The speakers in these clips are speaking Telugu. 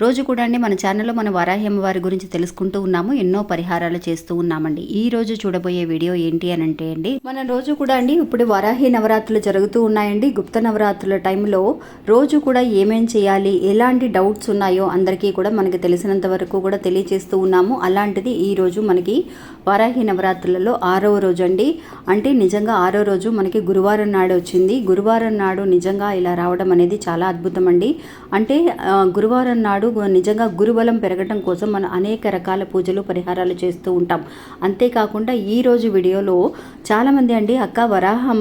రోజు కూడా అండి మన ఛానల్లో మన వరాహి అమ్మవారి గురించి తెలుసుకుంటూ ఉన్నాము ఎన్నో పరిహారాలు చేస్తూ ఉన్నామండి. ఈ రోజు చూడబోయే వీడియో ఏంటి అని అంటే అండి మన రోజు కూడా అండి ఇప్పుడు వరాహి నవరాత్రులు జరుగుతూ ఉన్నాయండి. గుప్త నవరాత్రుల టైంలో రోజు కూడా ఏమేం చేయాలి ఎలాంటి డౌట్స్ ఉన్నాయో అందరికీ కూడా మనకి తెలిసినంత వరకు కూడా తెలియజేస్తూ ఉన్నాము. అలాంటిది ఈ రోజు మనకి వరాహి నవరాత్రులలో ఆరవ రోజు అండి. అంటే నిజంగా ఆరో రోజు మనకి గురువారం నాడు వచ్చింది. గురువారం నాడు నిజంగా ఇలా రావడం అనేది చాలా అద్భుతం అండి. అంటే గురువారం నాడు గు- నిజంగా గురుబలం పెరగటం కోసం మనం అనేక రకాల పూజలు పరిహారాలు చేస్తూ ఉంటాం. అంతేకాకుండా ఈ రోజు వీడియోలో చాలామంది అండి అక్క వరాహ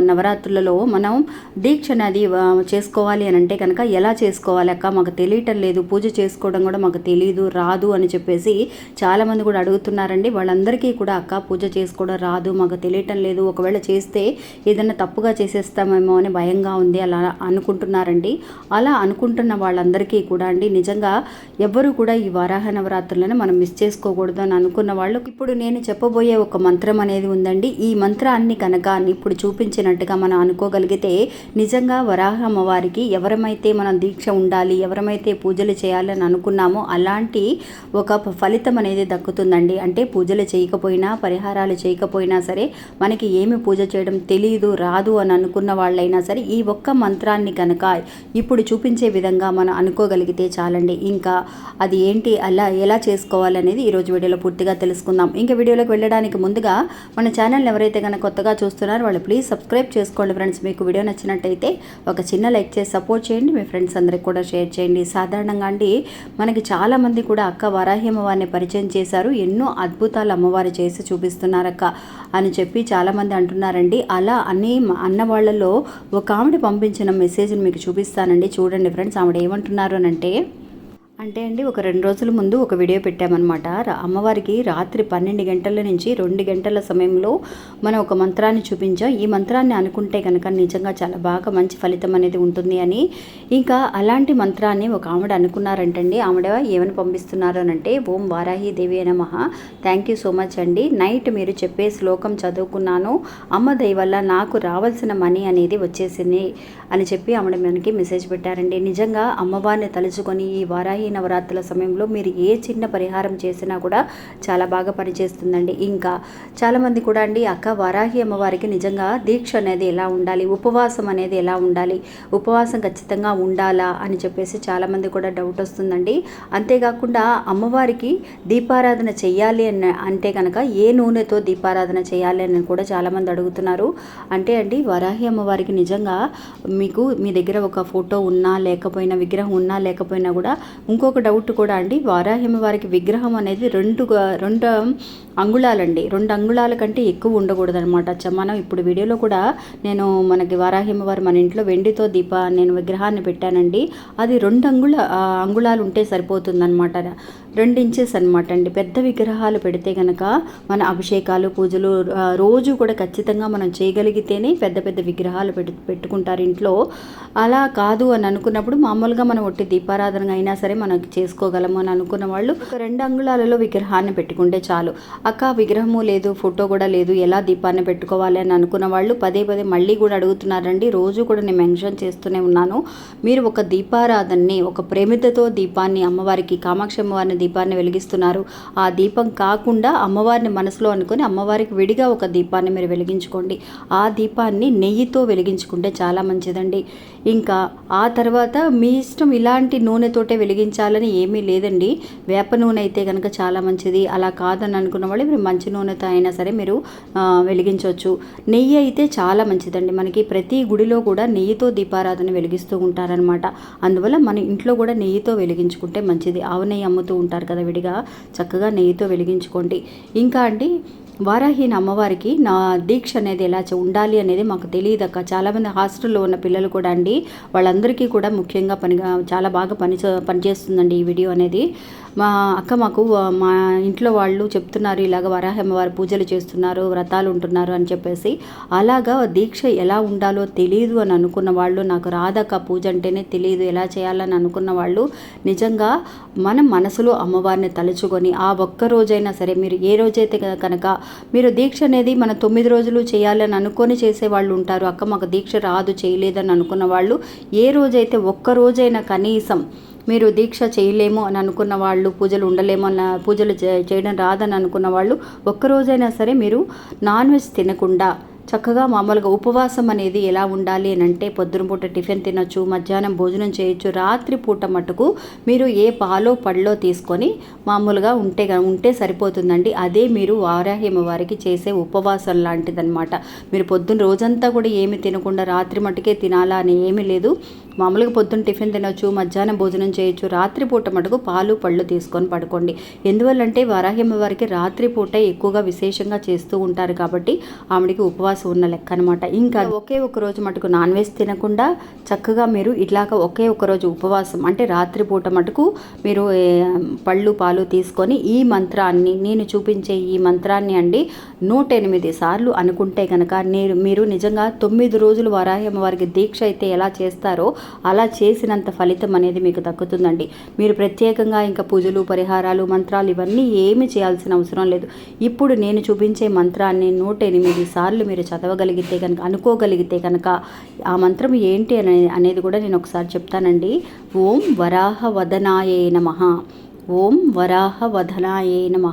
నవరాత్రులలో మనం దీక్ష అనేది చేసుకోవాలి అని అంటే కనుక ఎలా చేసుకోవాలి అక్క? మాకు తెలియటం లేదు. పూజ చేసుకోవడం కూడా మాకు తెలియదు రాదు అని చెప్పేసి చాలామంది కూడా అడుగుతున్నారండి. వాళ్ళందరికీ కూడా అక్క పూజ చేసుకోవడం రాదు మాకు తెలియటం లేదు. ఒకవేళ చేస్తే ఏదైనా తప్పుగా చేసేస్తామేమో అని భయంగా ఉంది అలా అనుకుంటున్నారండి. అలా అనుకుంటున్న వాళ్ళందరికీ కూడా అండి నిజంగా ఎవ్వరూ కూడా ఈ వారాహ నవరాత్రులను మనం మిస్ చేసుకోకూడదు అని అనుకున్న వాళ్ళు. ఇప్పుడు నేను చెప్పబోయే ఒక మంత్రం అనేది ఉందండి. ఈ మంత్రాన్ని కనుక ఇప్పుడు చూపించినట్టుగా మనం అనుకోగలిగితే నిజంగా వరాహ అమ్మవారికి ఎవరమైతే మనం దీక్ష ఉండాలి ఎవరమైతే పూజలు చేయాలని అనుకున్నామో అలాంటి ఒక ఫలితం అనేది దక్కుతుందండి. అంటే పూజలు చేయకపోయినా పరిహారాలు చేయకపోయినా సరే మనకి ఏమి పూజ చేయడం తెలియదు రాదు అని అనుకున్న వాళ్ళైనా సరే ఈ ఒక్క మంత్రాన్ని కనుక ఇప్పుడు చూపించే విధంగా మనం అనుకోగలిగితే చాలా చాలండి ఇంకా అది ఏంటి అలా ఎలా చేసుకోవాలనేది ఈరోజు వీడియోలో పూర్తిగా తెలుసుకుందాం. ఇంకా వీడియోలోకి వెళ్ళడానికి ముందుగా మన ఛానల్ ఎవరైతే కనుక కొత్తగా చూస్తున్నారో వాళ్ళు ప్లీజ్ సబ్స్క్రైబ్ చేసుకోండి ఫ్రెండ్స్. మీకు వీడియో నచ్చినట్టయితే ఒక చిన్న లైక్ చేసి సపోర్ట్ చేయండి. మీ ఫ్రెండ్స్ అందరికి కూడా షేర్ చేయండి. సాధారణంగా అండి మనకి చాలామంది కూడా అక్క వరాహి అమ్మవారిని పరిచయం చేశారు. ఎన్నో అద్భుతాలు అమ్మవారు చేసి చూపిస్తున్నారక్క అని చెప్పి చాలామంది అంటున్నారండి. అలా అని అన్న వాళ్ళలో ఒక ఆవిడ పంపించిన మెసేజ్ని మీకు చూపిస్తానండి. చూడండి ఫ్రెండ్స్ ఆవిడ ఏమంటున్నారు అని అంటే అంటే అండి ఒక రెండు రోజుల ముందు ఒక వీడియో పెట్టామన్నమాట. అమ్మవారికి రాత్రి పన్నెండు గంటల నుంచి రెండు గంటల సమయంలో మనం ఒక మంత్రాన్ని చూపించాం. ఈ మంత్రాన్ని అనుకుంటే కనుక నిజంగా చాలా బాగా మంచి ఫలితం అనేది ఉంటుంది అని. ఇంకా అలాంటి మంత్రాన్ని ఒక ఆవిడ అనుకున్నారంటండి. ఆవిడ ఏమని పంపిస్తున్నారు అని అంటే ఓం వారాహి దేవి నమః. థ్యాంక్ యూ సో మచ్ అండి. నైట్ మీరు చెప్పే శ్లోకం చదువుకున్నాను. అమ్మ దయ వల్ల నాకు రావాల్సిన మనీ అనేది వచ్చేసింది అని చెప్పి ఆవిడ మనకి మెసేజ్ పెట్టారండి. నిజంగా అమ్మవారిని తలుచుకొని ఈ వారాహి నవరాత్రుల సమయంలో మీరు ఏ చిన్న పరిహారం చేసినా కూడా చాలా బాగా పనిచేస్తుందండి. ఇంకా చాలామంది కూడా అండి అక్క వారాహి అమ్మవారికి నిజంగా దీక్ష అనేది ఎలా ఉండాలి? ఉపవాసం అనేది ఎలా ఉండాలి? ఉపవాసం ఖచ్చితంగా ఉండాలా? అని చెప్పేసి చాలామంది కూడా డౌట్ వస్తుందండి. అంతేకాకుండా అమ్మవారికి దీపారాధన చేయాలి అని అంటే కనుక ఏ నూనెతో దీపారాధన చేయాలి అని కూడా చాలామంది అడుగుతున్నారు. అంటే అండి వరాహి అమ్మవారికి నిజంగా మీకు మీ దగ్గర ఒక ఫోటో ఉన్నా లేకపోయినా విగ్రహం ఉన్నా లేకపోయినా కూడా ఇంకొక డౌట్ కూడా అండి. వారాహి వారికి విగ్రహం అనేది రెండు రెండు అంగుళాలండి. రెండు అంగుళాల కంటే ఎక్కువ ఉండకూడదు అనమాట మనం ఇప్పుడు వీడియోలో కూడా నేను మనకి వారాహిమవారి మన ఇంట్లో వెండితో దీప నేను విగ్రహాన్ని పెట్టానండి. అది రెండు అంగుళ అంగుళాలు ఉంటే సరిపోతుందన్నమాట. రెండు ఇంచెస్ అనమాట అండి. పెద్ద విగ్రహాలు పెడితే కనుక మన అభిషేకాలు పూజలు రోజు కూడా ఖచ్చితంగా మనం చేయగలిగితేనే పెద్ద పెద్ద విగ్రహాలు పెట్టు పెట్టుకుంటారు ఇంట్లో. అలా కాదు అని అనుకున్నప్పుడు మామూలుగా మనం ఒట్టి దీపారాధన అయినా సరే మనం చేసుకోగలము అని అనుకున్న వాళ్ళు ఒక రెండు అంగుళాలలో విగ్రహాన్ని పెట్టుకుంటే చాలు. అక్క విగ్రహము లేదు ఫోటో కూడా లేదు ఎలా దీపాన్ని పెట్టుకోవాలి అని అనుకున్న వాళ్ళు పదే పదే మళ్ళీ కూడా అడుగుతున్నారండి. రోజు కూడా నేను మెన్షన్ చేస్తూనే ఉన్నాను. మీరు ఒక దీపారాధనని ఒక ప్రేమితతో దీపాన్ని అమ్మవారికి కామాక్షి అమ్మవారిని దీపాన్ని వెలిగిస్తున్నారు. ఆ దీపం కాకుండా అమ్మవారిని మనసులో అనుకుని అమ్మవారికి విడిగా ఒక దీపాన్ని మీరు వెలిగించుకోండి. ఆ దీపాన్ని నెయ్యితో వెలిగించుకుంటే చాలా మంచిదండి. ఇంకా ఆ తర్వాత మీ ఇష్టం ఇలాంటి నూనెతోటే వెలిగించాలని ఏమీ లేదండి. వేప నూనె అయితే కనుక చాలా మంచిది. అలా కాదని అనుకున్న వాళ్ళు మీరు మంచి నూనెతో అయినా సరే మీరు వెలిగించవచ్చు. నెయ్యి అయితే చాలా మంచిదండి. మనకి ప్రతి గుడిలో కూడా నెయ్యితో దీపారాధన వెలిగిస్తూ ఉంటారనమాట అందువల్ల మన ఇంట్లో కూడా నెయ్యితో వెలిగించుకుంటే మంచిది. ఆవు నెయ్యి అమ్ముతూ ఉంటారు కదా విడిగా. చక్కగా నెయ్యితో వెలిగించుకోండి. ఇంకా అండి వారాహీన అమ్మవారికి నా దీక్ష అనేది ఎలా ఉండాలి అనేది మాకు తెలియదు అక్క. చాలామంది హాస్టల్లో ఉన్న పిల్లలు కూడా అండి వాళ్ళందరికీ కూడా ముఖ్యంగా పనిగా చాలా బాగా పని పనిచేస్తుందండి ఈ వీడియో అనేది. మా అక్క మాకు మా ఇంట్లో వాళ్ళు చెప్తున్నారు ఇలాగ వరాహ అమ్మవారి పూజలు చేస్తున్నారు వ్రతాలు ఉంటున్నారు అని చెప్పేసి. అలాగా దీక్ష ఎలా ఉండాలో తెలియదు అని అనుకున్న వాళ్ళు నాకు రాదక్క పూజ అంటేనే తెలియదు ఎలా చేయాలని అనుకున్న వాళ్ళు నిజంగా మనం మనసులో అమ్మవారిని తలుచుకొని ఆ ఒక్క రోజైనా సరే మీరు ఏ రోజైతే కనుక మీరు దీక్ష అనేది మన తొమ్మిది రోజులు చేయాలని అనుకొని చేసే వాళ్ళు ఉంటారు. అక్క మాకు దీక్ష రాదు చేయలేదని అనుకున్న వాళ్ళు ఏ రోజైతే ఒక్క రోజైనా కనీసం మీరు దీక్ష చేయలేము అని అనుకున్న వాళ్ళు పూజలు ఉండలేము అన్న పూజలు చే- చేయడం రాదని అనుకున్న వాళ్ళు ఒక్కరోజైనా సరే మీరు నాన్ వెజ్ తినకుండా చక్కగా మామూలుగా ఉపవాసం అనేది ఎలా ఉండాలి అని అంటే పొద్దున పూట టిఫిన్ తినొచ్చు మధ్యాహ్నం భోజనం చేయొచ్చు రాత్రి పూట మటుకు మీరు ఏ పాలో పళ్ళో తీసుకొని మామూలుగా ఉంటే ఉంటే సరిపోతుందండి. అదే మీరు వారాహిమ వారికి చేసే ఉపవాసం లాంటిదన్నమాట. మీరు పొద్దున్న రోజంతా కూడా ఏమి తినకుండా రాత్రి మటుకే తినాలా అని ఏమీ లేదు. మామూలుగా పొద్దున్న టిఫిన్ తినొచ్చు మధ్యాహ్నం భోజనం చేయొచ్చు రాత్రిపూట మటుకు పాలు పళ్ళు తీసుకొని పడుకోండి. ఎందువల్లంటే వారాహిమ వారికి రాత్రిపూట ఎక్కువగా విశేషంగా చేస్తూ ఉంటారు కాబట్టి ఆవిడికి ఉపవాసం ఉన్న లెక్క అనమాట ఇంకా ఒకే ఒక రోజు మటుకు నాన్ వెజ్ తినకుండా చక్కగా మీరు ఇట్లాగా ఒకే ఒక రోజు ఉపవాసం అంటే రాత్రిపూట మటుకు మీరు పళ్ళు పాలు తీసుకొని ఈ మంత్రాన్ని నేను చూపించే ఈ మంత్రాన్ని అండి నూట ఎనిమిది సార్లు అనుకుంటే కనుక నేను మీరు నిజంగా తొమ్మిది రోజులు వరాహ్యమ్మ వారికి దీక్ష అయితే ఎలా చేస్తారో అలా చేసినంత ఫలితం అనేది మీకు దక్కుతుందండి. మీరు ప్రత్యేకంగా ఇంకా పూజలు పరిహారాలు మంత్రాలు ఇవన్నీ ఏమి చేయాల్సిన అవసరం లేదు. ఇప్పుడు నేను చూపించే మంత్రాన్ని నూట ఎనిమిది సార్లు మీరు చదవగలిగితే కనుక అనుకోగలిగితే కనుక ఆ మంత్రం ఏంటి అనే అనేది కూడా నేను ఒకసారి చెప్తానండి. ఓం వరాహ వదనాయే నమ. ఓం వరాహ వదనాయే నమ.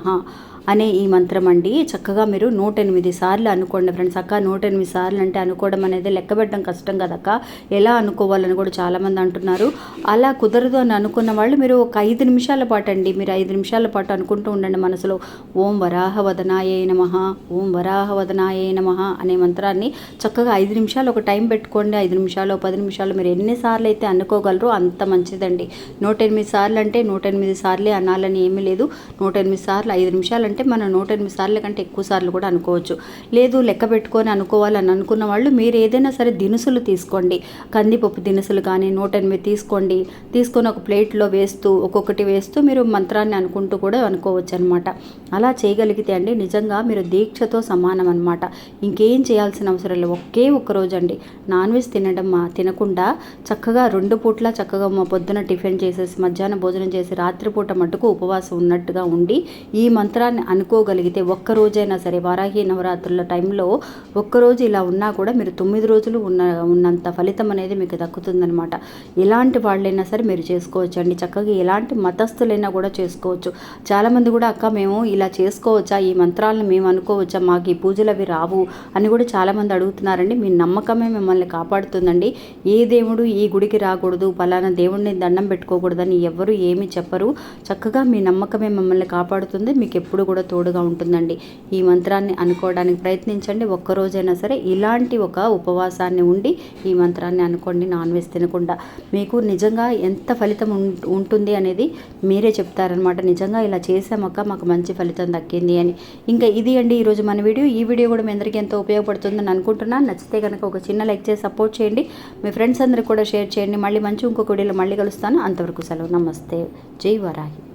అనే ఈ మంత్రం అండి. చక్కగా మీరు నూట ఎనిమిది సార్లు అనుకోండి ఫ్రెండ్స్ అక్క నూట ఎనిమిది సార్లు అంటే అనుకోవడం అనేది లెక్క పెట్టడం కష్టం కదక్క ఎలా అనుకోవాలని కూడా చాలామంది అంటున్నారు. అలా కుదరదు అని అనుకున్న వాళ్ళు మీరు ఒక ఐదు నిమిషాల పాటు అండి మీరు ఐదు నిమిషాల పాటు అనుకుంటూ ఉండండి మనసులో. ఓం వరాహ వదనాయే నమః ఓం వరాహ వదనాయే నమః అనే మంత్రాన్ని చక్కగా ఐదు నిమిషాలు ఒక టైం పెట్టుకోండి. ఐదు నిమిషాలు పది నిమిషాలు మీరు ఎన్నిసార్లు అయితే అనుకోగలరో అంత మంచిదండి. నూట ఎనిమిది సార్లు అంటే నూట ఎనిమిది సార్లే అనాలని ఏమీ లేదు. నూట ఎనిమిది సార్లు ఐదు నిమిషాలు అంటే మనం నూట ఎనిమిది సార్లు కంటే ఎక్కువ సార్లు కూడా అనుకోవచ్చు. లేదు లెక్క పెట్టుకొని అనుకోవాలని అనుకున్న వాళ్ళు మీరు ఏదైనా సరే దినుసులు తీసుకోండి. కందిపప్పు దినుసులు కానీ నూట ఎనిమిది తీసుకోండి. తీసుకొని ఒక ప్లేట్లో వేస్తూ ఒక్కొక్కటి వేస్తూ మీరు మంత్రాన్ని అనుకుంటూ కూడా అనుకోవచ్చు అనమాట అలా చేయగలిగితే అండి నిజంగా మీరు దీక్షతో సమానం అనమాట ఇంకేం చేయాల్సిన అవసరం లేదు. ఒకే ఒక్క రోజు అండి నాన్ వెజ్ తినడం మా- తినకుండా చక్కగా రెండు పూట్ల చక్కగా మా పొద్దున టిఫిన్ చేసేసి మధ్యాహ్నం భోజనం చేసి రాత్రిపూట మట్టుకు ఉపవాసం ఉన్నట్టుగా ఉండి ఈ మంత్రాన్ని అనుకోగలిగితే ఒక్క రోజైనా సరే వారాహి నవరాత్రుల టైంలో ఒక్కరోజు ఇలా ఉన్నా కూడా మీరు తొమ్మిది రోజులు ఉన్న ఉన్నంత ఫలితం అనేది మీకు దక్కుతుందనమాట ఎలాంటి వాళ్ళైనా సరే మీరు చేసుకోవచ్చు అండి. చక్కగా ఎలాంటి మతస్థులైనా కూడా చేసుకోవచ్చు. చాలామంది కూడా అక్క మేము ఇలా చేసుకోవచ్చా? ఈ మంత్రాలను మేము అనుకోవచ్చా? మాకు ఈ పూజలు అవి రావు అని కూడా చాలామంది అడుగుతున్నారండి. మీ నమ్మకమే మిమ్మల్ని కాపాడుతుందండి. ఏ దేవుడు ఈ గుడికి రాకూడదు పలానా దేవుడిని దండం పెట్టుకోకూడదని ఎవ్వరు ఏమీ చెప్పరు. చక్కగా మీ నమ్మకమే మిమ్మల్ని కాపాడుతుంది. మీకు ఎప్పుడు కూడా కూడా తోడుగా ఉంటుందండి. ఈ మంత్రాన్ని అనుకోవడానికి ప్రయత్నించండి. ఒక్కరోజైనా సరే ఇలాంటి ఒక ఉపవాసాన్ని ఉండి ఈ మంత్రాన్ని అనుకోండి నాన్ వెజ్ తినకుండా. మీకు నిజంగా ఎంత ఫలితం ఉం- ఉంటుంది అనేది మీరే చెప్తారనమాట నిజంగా ఇలా చేసామక్క మాకు మంచి ఫలితం దక్కింది అని. ఇంకా ఇది అండి ఈరోజు మన వీడియో. ఈ వీడియో కూడా మీ అందరికీ ఎంతో ఉపయోగపడుతుందని అనుకుంటున్నాను నచ్చితే కనుక ఒక చిన్న లైక్ చేసి సపోర్ట్ చేయండి. మీ ఫ్రెండ్స్ అందరికి కూడా షేర్ చేయండి. మళ్ళీ మంచి ఇంకొక వీడియోలో మళ్ళీ కలుస్తాను. అంతవరకు సెలవు. నమస్తే. జై వరాహి.